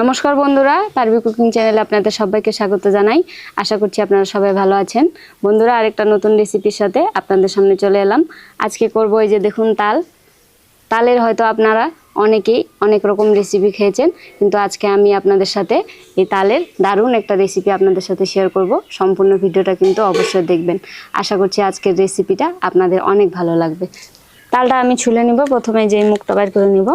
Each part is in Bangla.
নমস্কার বন্ধুরা পারবি কুকিং চ্যানেলে আপনাদের সবাইকে স্বাগত জানাই। আশা করছি আপনারা সবাই ভালো আছেন। বন্ধুরা, আরেকটা নতুন রেসিপির সাথে আপনাদের সামনে চলে এলাম। আজকে করব এই যে দেখুন তাল। তালের হয়তো আপনারা অনেকেই অনেক রকম রেসিপি খেয়েছেন, কিন্তু আজকে আমি আপনাদের সাথে এই তালের দারুণ একটা রেসিপি আপনাদের সাথে শেয়ার করব। সম্পূর্ণ ভিডিওটা কিন্তু অবশ্যই দেখবেন। আশা করছি আজকের রেসিপিটা আপনাদের অনেক ভালো লাগবে। তালটা আমি ছুলে নিব। প্রথমে যে মুখটা বাইর করে নিব।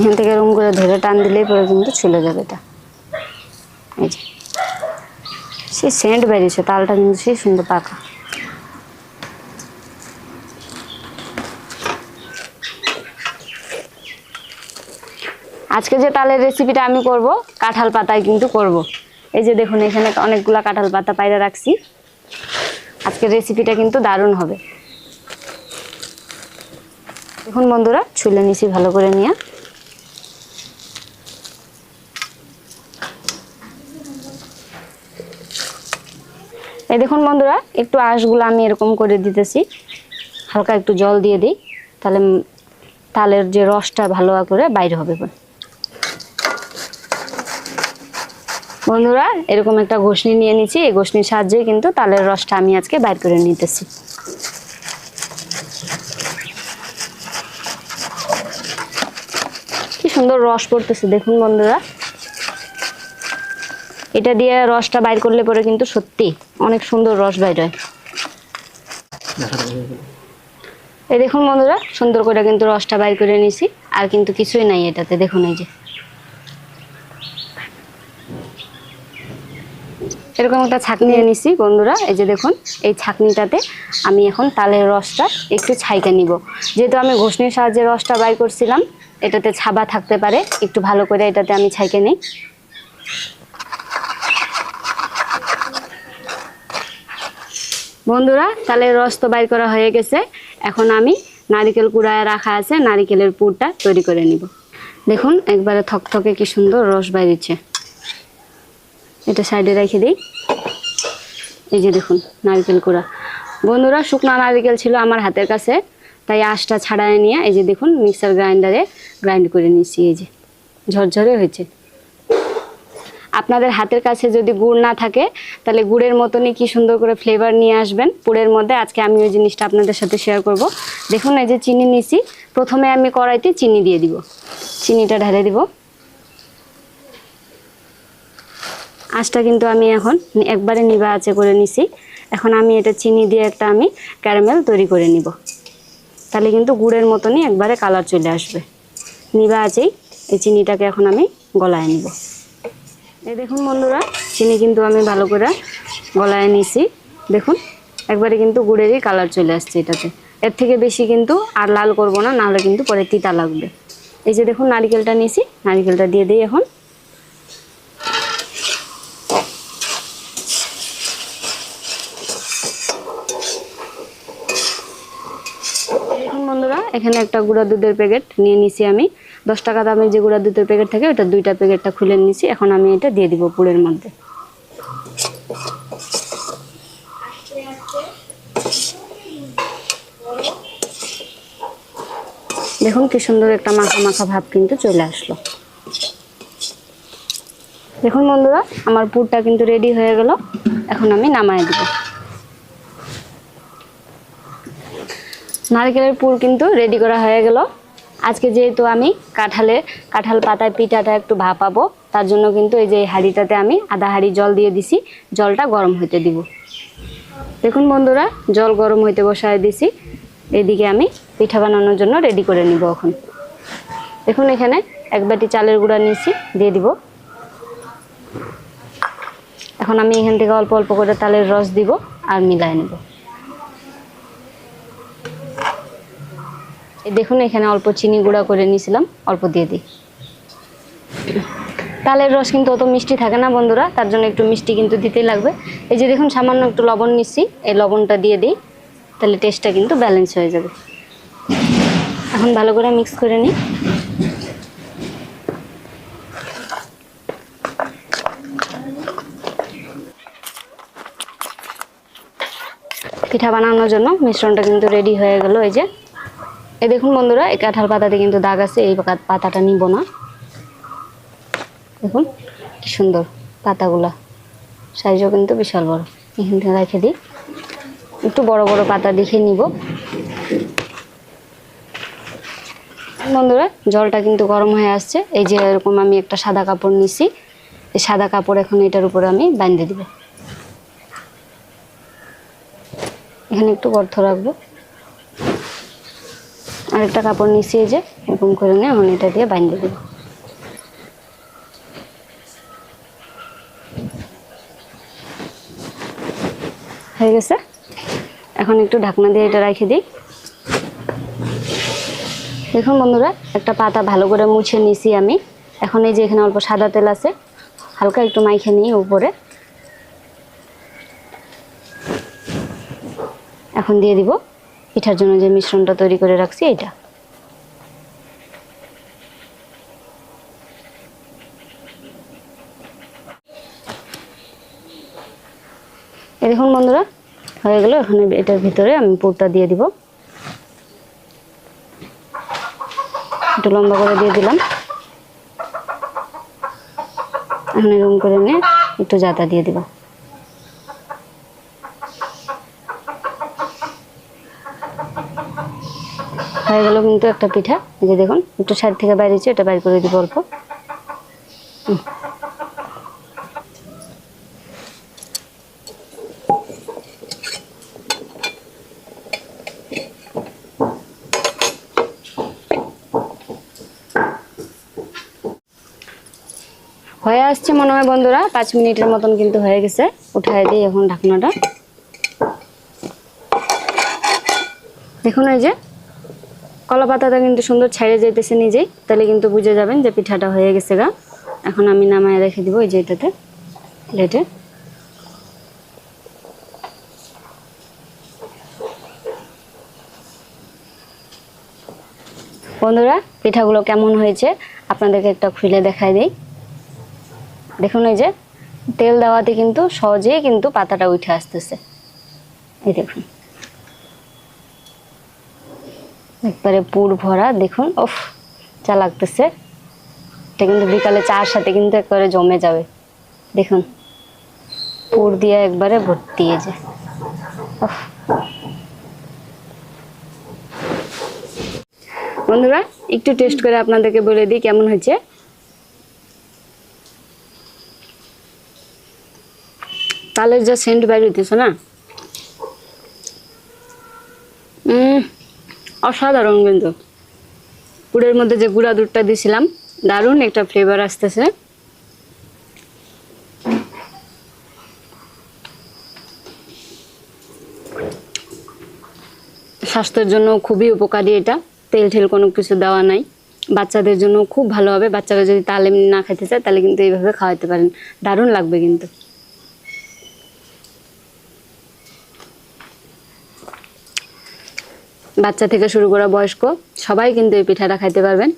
এখান থেকে এরকম করে ধরে টান দিলেই পরে কিন্তু ছুলে যাবে এটা। এই যে। সে সেন্ট বেরিয়েছে, তালটা কিন্তু সেই সুন্দর পাকা। আজকে যে তালের রেসিপিটা আমি করব, কাঁঠাল পাতায় কিন্তু করব। এই যে দেখুন, এখানে অনেকগুলো কাঁঠাল পাতা পায়রা রাখছি। আজকের রেসিপিটা কিন্তু দারুণ হবে। দেখুন বন্ধুরা, ছুলে নিছি ভালো করে নিয়ে। এই দেখুন বন্ধুরা, একটু আঁশগুলো আমি এরকম করে দিতেছি। হালকা একটু জল দিয়ে দিই, তাহলে তালের যে রসটা ভালো করে বাইরে হবে। বন্ধুরা, এরকম একটা ঘষনি নিয়ে নিচ্ছি এই ঘষনির সাহায্যে কিন্তু তালের রসটা আমি আজকে বাইর করে নিতেছি। কি সুন্দর রস পড়তেছে, দেখুন বন্ধুরা। এটা দিয়ে রসটা বাইর করলে পরে কিন্তু সত্যি অনেক সুন্দর রস বাইর হয়। এই দেখুন বন্ধুরা, সুন্দর করে কিন্তু রসটা বাইর করে নিছি আর কিন্তু কিছুই নাই এটাতে, দেখুন এই যে। এরকম একটা ছাকনি নিছি বন্ধুরা, এই যে দেখুন, এই ছাকনিটাতে আমি এখন তালের রসটা একটু ছাইকে নিব। যেহেতু আমি ঘষনির সাহায্যে রসটা বাইর করছিলাম, এটাতে ছাবা থাকতে পারে, একটু ভালো করে এটাতে আমি ছাইকে নিই। বন্ধুরা, তাহলে রস তো বাইর করা হয়ে গেছে। এখন আমি নারিকেল কুড়ায় রাখা আছে, নারিকেলের পুরটা তৈরি করে নিব। দেখুন, একবারে থকথকে কি সুন্দর রস বাইরেছে এটা সাইডে রেখে দিই। এই যে দেখুন, নারকেল কুড়া। বন্ধুরা, শুকনো নারকেল ছিল আমার হাতের কাছে, তাই আঁশটা ছাড়ায় নিয়ে, এই যে দেখুন, মিক্সার গ্রাইন্ডারে গ্রাইন্ড করে নিয়েছি, এই যে। ঝরঝরে হয়েছে। আপনাদের হাতের কাছে যদি গুড় না থাকে, তাহলে গুড়ের মতনই কি সুন্দর করে ফ্লেভার নিয়ে আসবেন পুরের মধ্যে। আজকে আমি ওই জিনিসটা আপনাদের সাথে শেয়ার করব। দেখুন, এই যে চিনি নিছি প্রথমে আমি কড়াইতে চিনি দিয়ে দিব। চিনিটা ঢেলে দিব। আঁচটা কিন্তু আমি এখন একবারে নিবা আছে করে নিছি। এখন আমি এটা চিনি দিয়ে একটা আমি ক্যারামেল তৈরি করে নিব। তাহলে কিন্তু গুড়ের মতনই একবারে কালার চলে আসবে। নিবা আছেই এই চিনিটাকে এখন আমি গলায় নিব। এই দেখুন বন্ধুরা, চিনি কিন্তু আমি ভালো করে গলায় নিছি। দেখুন, একবারে কিন্তু গুড়েরই কালার চলে আসছে এটাতে। এর থেকে বেশি কিন্তু আর লাল করব না, নাহলে কিন্তু পরে তিতা লাগবে। এই যে দেখুন, নারিকেলটা নিয়েছি নারিকেলটা দিয়ে দিই এখন দেখুন বন্ধুরা এখানে একটা গুঁড়া দুধের প্যাকেট নিয়ে নিছি আমি। দশ টাকা দামের যে গুঁড়া দুধের প্যাকেট থাকে ওটা দুইটা প্যাকেটটা খুলে নিছি। এখন আমি এটা দিয়ে দিব পুরের মধ্যে। দেখুন কি সুন্দর একটা মাখা মাখা ভাব কিন্তু চলে আসলো। দেখুন বন্ধুরা, আমার পুরটা কিন্তু রেডি হয়ে গেল। এখন আমি নামায় দিব। নারকেলের পুর কিন্তু রেডি করা হয়ে গেল। আজকে যেহেতু আমি কাঁঠালে, কাঁঠাল পাতায় পিঠাটা একটু ভাপাবো, তার জন্য কিন্তু এই যে হাঁড়িটাতে আমি আধা হাঁড়ি জল দিয়ে দিছি, জলটা গরম হইতে দিব। দেখুন বন্ধুরা, জল গরম হইতে বসায় দিছি, এদিকে আমি পিঠা বানানোর জন্য রেডি করে নিব এখন। দেখুন এখানে এক বাটি চালের গুঁড়া নিয়েছি, দিয়ে দিব। এখন আমি এখান থেকে অল্প অল্প করে তালের রস দিব আর মিলায় নেব। দেখুন, এখানে অল্প চিনি গুঁড়া করে নিয়েছিলাম, অল্প দিয়ে দিই। তালের রস কিন্তু অত মিষ্টি থাকে না বন্ধুরা, তার জন্য একটু মিষ্টি কিন্তু দিতেই লাগবে। এই যে দেখুন, সামান্য একটু লবণ নিচ্ছি, এই লবণটা দিয়ে দিই, তাহলে টেস্টটা কিন্তু ব্যালেন্স হয়ে যাবে। এখন ভালো করে মিক্স করে নিই। পিঠা বানানোর জন্য মিশ্রণটা কিন্তু রেডি হয়ে গেল, এই যে। এই দেখুন বন্ধুরা, এই কাঁঠাল পাতাতে কিন্তু দাগ আছে, এই পাতাটা নিব না। দেখুন, কি সুন্দর পাতাগুলা। সাইজও কিন্তু বিশাল বড়। এখান থেকে রেখে দিই। একটু বড় বড় পাতা দেখে নিব। বন্ধুরা, জলটা কিন্তু গরম হয়ে আসছে। এই যে এরকম আমি একটা সাদা কাপড় নিছি। এই সাদা কাপড় এখন এটার উপরে আমি বাঁধে দিব। এখানে একটু গর্ত রাখব। আরেকটা কাপড় এই যে, এরকম করে নিয়ে এখন এটা দিয়ে বাঁধে দেবো। হয়ে গেছে? এখন একটু ঢাকনা দিয়ে এটা রেখে দিই। দেখুন বন্ধুরা, একটা পাতা ভালো করে মুছে নিছি আমি। এখন এই যে এখানে অল্প সাদা তেল আছে, হালকা একটু মাইখে নিই উপরে। এখন দিয়ে দিব। পিঠার জন্য যে মিশ্রণটা তৈরি করে রাখছি এটা দেখুন বন্ধুরা, হয়ে গেল। এখানে এটার ভিতরে আমি পুরটা দিয়ে দিব। একটু লম্বা করে দিয়ে দিলাম। এখানে রুম করে নিয়ে একটু জাতা দিয়ে দিব। হয়ে গেল কিন্তু একটা পিঠা। যে দেখুন, একটু সাইড থেকে বাইরেছে এটা বাইর করে দিব অল্প। হয়ে আসছে মনে হয় বন্ধুরা, পাঁচ মিনিটের মতন কিন্তু হয়ে গেছে। উঠাই দিই এখন ঢাকনাটা। দেখুন এই যে কলা পাতাটা কিন্তু সুন্দর ছেড়ে যেতেছে নিজেই, তাহলে কিন্তু বুঝে যাবেন যে পিঠাটা হয়ে গেছে গা। এখন আমি নামায় রেখে দিব এই যে এটাতে, প্লেটে। বন্ধুরা, পিঠাগুলো কেমন হয়েছে আপনাদেরকে একটা খুলে দেখাই দিই। দেখুন এই যে, তেল দেওয়াতে কিন্তু সহজেই কিন্তু পাতাটা উঠে আসতেছে। এই দেখুন। একবারে পুর ভরা দেখুন ওফ চা লাগতেছে। এটা কিন্তু বিকালে চার সাথে কিন্তু একবারে জমে যাবে। দেখুন পুর দিয়ে একবারে ভর্তি এই যে। বন্ধুরা একটু টেস্ট করে আপনাদেরকে বলে দিই কেমন হয়েছে। তালের যা সেন্ট বাইর হইতেছে না? উম, অসাধারণ কিন্তু। গুড়ের মধ্যে যে গুঁড়া দুধটা দিয়েছিলাম দারুণ একটা ফ্লেভার আসতেছে। স্বাস্থ্যের জন্য খুবই উপকারী এটা। তেল ঠেল কোনো কিছু দেওয়া নাই। বাচ্চাদের জন্য খুব ভালো হবে। বাচ্চারা যদি তাল এমনি না খেতে চায়, তাহলে কিন্তু এইভাবে খাওয়াতে পারেন। দারুণ লাগবে কিন্তু। বাচ্চা থেকে শুরু করা বয়স্ক, সবাই কিন্তু এই পিঠাটা খাইতে পারবেন।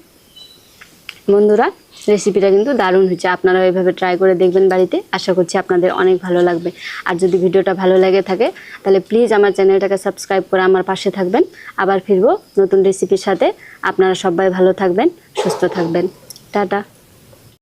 বন্ধুরা রেসিপিটা কিন্তু দারুণ হচ্ছে আপনারা এইভাবে ট্রাই করে দেখবেন বাড়িতে। আশা করছি আপনাদের অনেক ভালো লাগবে। আর যদি ভিডিওটা ভালো লাগে থাকে, তাহলে প্লিজ আমার চ্যানেলটাকে সাবস্ক্রাইব করে আমার পাশে থাকবেন। আবার ফিরবো নতুন রেসিপির সাথে। আপনারা সবাই ভালো থাকবেন, সুস্থ থাকবেন। টাটা।